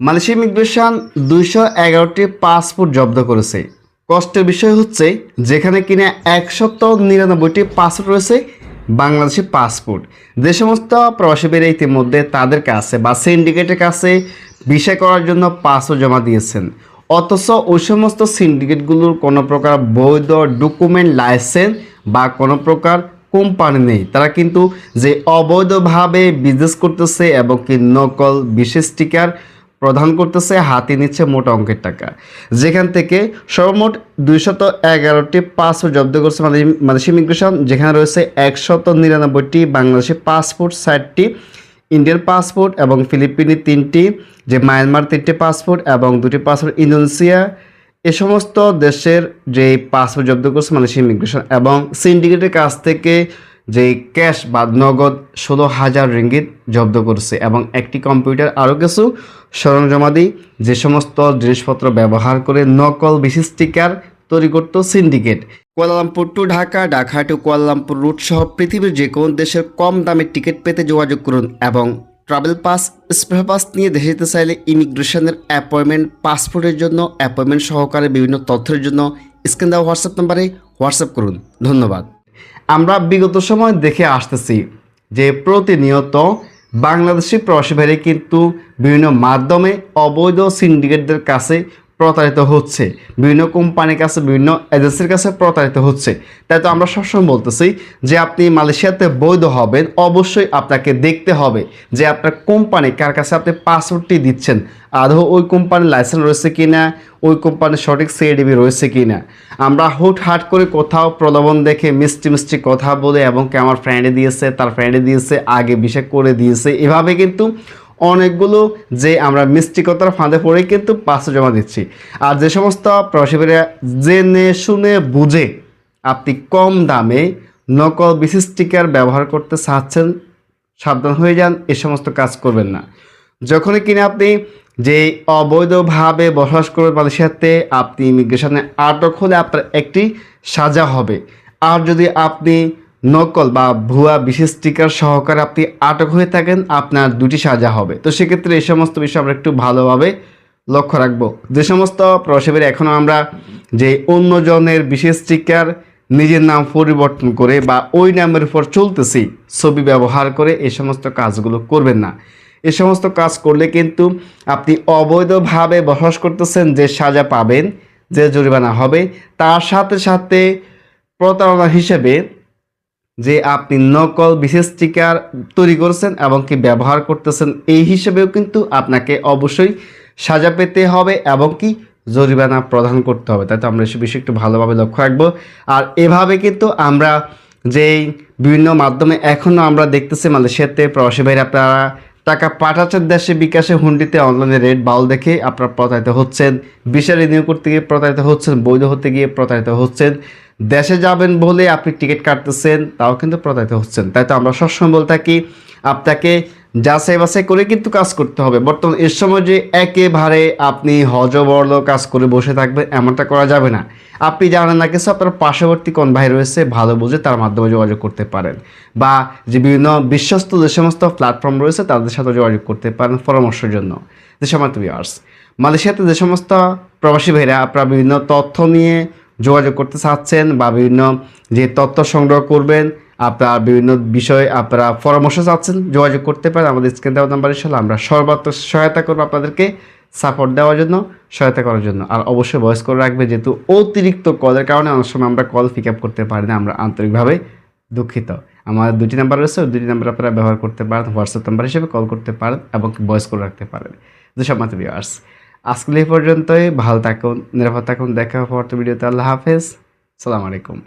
Malaysia immigration দুইশো এগারোটি passport জব্দ করেছে। কষ্টের বিষয় হচ্ছে, যেখানে কিনা এক সপ্তাহ নিরানব্বইটি পাসপোর্ট রয়েছে, বাংলাদেশি পাসপোর্ট। যে সমস্ত প্রবাসীরা ইতিমধ্যে তাদের কাছে বা সিন্ডিকেটের কাছে বিষয় করার জন্য পাসপোর্ট জমা দিয়েছেন। অথচ ওই সমস্ত সিন্ডিকেটগুলোর কোনো প্রকার বৈধ ডকুমেন্ট লাইসেন্স বা কোনো প্রকার কোম্পানি নেই। তারা কিন্তু যে অবৈধভাবে বিজনেস করতেছে এবং কি নকল বিশেষ স্টিকার প্রদান করতেছে, হাতে নিচ্ছে মোটা অঙ্কের টাকা। যেখান থেকে সর্বমোট দুইশত এগারোটি পাসপোর্ট জব্দ করছে মালয়েশি- মালয়েশিয়া ইমিগ্রেশন যেখানে রয়েছে একশত নিরানব্বইটি, বাংলাদেশি পাসপোর্ট ষাটটি ইন্ডিয়ান পাসপোর্ট এবং ফিলিপিনি তিনটি, যে মায়ানমার তিনটি পাসপোর্ট এবং দুটি পাসপোর্ট ইন্দোনেশিয়া, এ সমস্ত দেশের যে পাসপোর্ট জব্দ করছে মালয়েশিয়া ইমিগ্রেশন এবং সিন্ডিকেটের কাছ থেকে যে ক্যাশ বা নগদ ষোলো হাজার রিঙ্গিত জব্দ করছে এবং একটি কম্পিউটার আরও কিছু সরঞ্জামাদি, যে সমস্ত জিনিসপত্র ব্যবহার করে নকল বিশেষ স্টিকার তৈরি করত syndicate. Kuala Lumpur to Dhaka Dhaka to Kuala Lumpur route সহ পৃথিবীর যে কোনো দেশের কম দামে টিকিট পেতে যোগাযোগ করুন এবং ট্রাভেল পাস, স্পেশাল পাস নিয়ে দেশে যেতে চাইলে ইমিগ্রেশনের অ্যাপয়েন্টমেন্ট, পাসপোর্টের জন্য অ্যাপয়েন্টমেন্ট সহকারে বিভিন্ন তথ্যের জন্য স্ক্রিন দেওয়া হোয়াটসঅ্যাপ নাম্বারে হোয়াটসঅ্যাপ করুন। ধন্যবাদ। আমরা বিগত সময় দেখে আসতেছি যে প্রতিনিয়ত বাংলাদেশি প্রবাসী ভাইরা কিন্তু বিভিন্ন মাধ্যমে অবৈধ সিন্ডিকেটদের কাছে প্রতারিত হচ্ছে। বিভিন্ন কোম্পানির কাছে, বিভিন্ন এজেন্সির কাছে প্রতারিত হচ্ছে। তাই তো আমরা সবসময় বলতেছি যে আপনি মালয়েশিয়াতে বৈধ হবেন, অবশ্যই আপনাকে দেখতে হবে যে আপনার কোম্পানি কার কাছে আপনি পাসওয়ার্ডটি দিচ্ছেন। আদৌ ওই কোম্পানির লাইসেন্স রয়েছে কি না ওই কোম্পানির সঠিক সিএডিবি রয়েছে কি না আমরা হুট হাট করে কোথাও প্রলোভন দেখে মিষ্টি মিষ্টি কথা বলে এবং কি আমার ফ্রেন্ডে দিয়েছে, তার ফ্রেন্ডে দিয়েছে, আগে বিষয় করে দিয়েছে, এভাবে কিন্তু অনেকগুলো যে আমরা মিষ্টিকতার ফাঁদে পড়ে কিন্তু পাসে জমা দিচ্ছি। আর যে সমস্ত প্রবাসীরা জেনে শুনে বুঝে আপনি কম দামে নকল বিশেষ স্টিকার ব্যবহার করতে চাচ্ছেন, সাবধান হয়ে যান, এ সমস্ত কাজ করবেন না। যখনই কিনা আপনি যে অবৈধভাবে বসবাস করবেন মালয়েশিয়াতে আপনি ইমিগ্রেশনে আটক হলে আপনার একটি সাজা হবে। আর যদি আপনি নকল বা ভুয়া বিশেষ স্টিকার সহকারে আপনি আটক হয়ে থাকেন, আপনার দুটি সাজা হবে। তো সেক্ষেত্রে এই সমস্ত বিষয় আমরা একটু ভালোভাবে লক্ষ্য রাখব। যে সমস্ত প্রসবের এখনও আমরা যে অন্যজনের বিশেষ স্টিকার নিজের নাম পরিবর্তন করে বা ওই নামের উপর চলতেছি ছবি ব্যবহার করে এই সমস্ত কাজগুলো করবেন না। এ সমস্ত কাজ করলে কিন্তু আপনি অবৈধভাবে বসবাস করতেছেন যে সাজা পাবেন, যে জরিমানা হবে। তার সাথে সাথে প্রতারণা হিসেবে যে আপনি নকল বিশেষ স্টিকার তৈরি করছেন এবং কি ব্যবহার করতেছেন, এই হিসেবেও কিন্তু আপনাকে অবশ্যই সাজা পেতে হবে এবং কি জরিমানা প্রদান করতে হবে। তাই তো আমরা সে বিষয়ে একটু ভালোভাবে লক্ষ্য রাখব। আর এভাবে কিন্তু আমরা যেই বিভিন্ন মাধ্যমে এখনও আমরা দেখতেছি মালয়েশিয়াতে প্রবাসী ভাইরা, আপনারা টাকা পাঠাচ্ছেন দেশে বিকাশে, হুন্ডিতে অনলাইনে রেট বাউল দেখে আপনারা প্রতারিত হচ্ছেন বিশা রিনিউ করতে গিয়ে প্রতারিত হচ্ছেন, বৈধ হতে গিয়ে প্রতারিত হচ্ছেন। দেশে যাবেন বলে আপনি টিকিট কাটতেছেন, তাও কিন্তু প্রতারিত হচ্ছেন। তাই তো আমরা সবসময় বলে থাকি, আপনাকে যাচাই বাছাই করে কিন্তু কাজ করতে হবে। বর্তমান এর সময় যে একেবারে আপনি হজবরল কাজ করে বসে থাকবেন, এমনটা করা যাবে না। আপনি জানেন না কিছু আপনার পার্শ্ববর্তী কোন ভাই রয়েছে, ভালো বুঝে তার মাধ্যমে যোগাযোগ করতে পারেন। বা যে বিভিন্ন বিশ্বস্ত যে সমস্ত প্ল্যাটফর্ম রয়েছে, তাদের সাথে যোগাযোগ করতে পারেন পরামর্শের জন্য। যে সময় তুমি আর্স মালয়েশিয়াতে যে সমস্ত প্রবাসী ভাইরা, আপনারা বিভিন্ন তথ্য নিয়ে যোগাযোগ করতে চাচ্ছেন বা বিভিন্ন যে তথ্য সংগ্রহ করবেন, আপনার বিভিন্ন বিষয়ে আপনারা পরামর্শ চাচ্ছেন, যোগাযোগ করতে পারেন। আমাদের স্ক্রিন দেওয়া নাম্বার ইনশাল্লাহ আমরা সর্বাত্মক সহায়তা করব আপনাদেরকে সাপোর্ট দেওয়ার জন্য, সহায়তা করার জন্য। আর অবশ্যই ভয়েস করে রাখবে, যেহেতু অতিরিক্ত কলের কারণে অনেক সময় আমরা কল পিক আপ করতে পারি না, আমরা আন্তরিকভাবে দুঃখিত। আমার দুটি নাম্বার রয়েছে, ওই দুটি নাম্বার আপনারা ব্যবহার করতে পারেন হোয়াটসঅ্যাপ নাম্বার হিসেবে কল করতে পারেন এবং ভয়েস করে রাখতে পারেন। যেসব মাত্র ভিউয়ার্স আজকে এই পর্যন্তই, ভালো থাকুন, নিরাপদ থাকুন, দেখা হবে পরবর্তী ভিডিওতে, আল্লাহ হাফেজ, সালাম আলাইকুম।